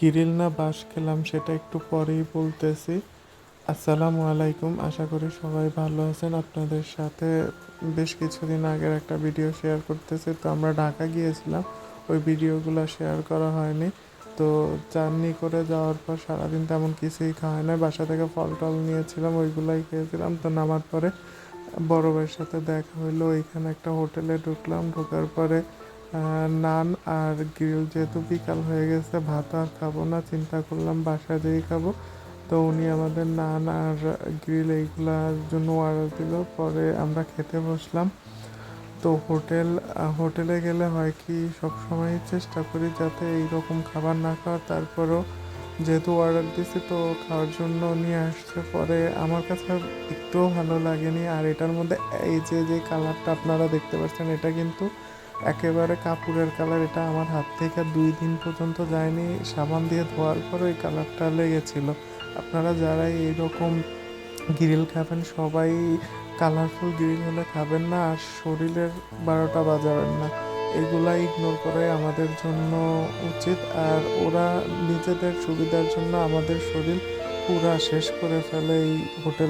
Kirill না বাস খেলাম, সেটা একটু পরেই বলতেছি। আসসালামু আলাইকুম, আশা করি সবাই ভালো আছেন। আপনাদের সাথে বেশ কিছুদিন আগের একটা ভিডিও শেয়ার করতেছি। তো আমরা ঢাকা গিয়েছিলাম, ওই ভিডিওগুলো শেয়ার করা হয়নি। তো জার্নি করে যাওয়ার পর সারাদিন তেমন কিছুই খাওয়া না বাসা থেকে ফল টল নিয়েছিলাম, ওইগুলাই খেয়েছিলাম। তো নামার পরে বড় ভাইয়ের সাথে দেখা হইল, ওইখানে একটা হোটেলে ঢুকলাম। ঢোকার পরে নান আর গ্রিল যেহেতু বিকাল হয়ে গেছে, ভাত আর খাব না, চিন্তা করলাম বাসা যেই খাব। তো উনি আমাদের নান আর গ্রিল এইগুলার জন্য অর্ডার দিল, পরে আমরা খেতে বসলাম। তো হোটেল হোটেলে গেলে হয় কি, সবসময় চেষ্টা করি যাতে এইরকম খাবার না খাওয়ার। তারপরেও যেহেতু অর্ডার দিছি, তো খাওয়ার জন্য নিয়ে আসছে। পরে আমার কাছে একটুও ভালো লাগেনি। আর এটার মধ্যে এই যে যে কালারটা আপনারা দেখতে পাচ্ছেন, এটা কিন্তু একেবারে কাপড়ের কালার, এটা আমার হাত থেকে দুই দিন পর্যন্ত যায়নি। সাবান দিয়ে ধোয়ার পর ওই কালারটা লেগেছিল। আপনারা যারা এইরকম গ্রিল খাবেন, সবাই কালারফুল গ্রিল হলে খাবেন না, আর শরীরের বারোটা বাজাবেন না। এগুলা ইগনোর করে আমাদের জন্য উচিত, আর ওরা নিজেদের সুবিধার জন্য আমাদের শরীর পুরা শেষ করে ফেলে এই হোটেল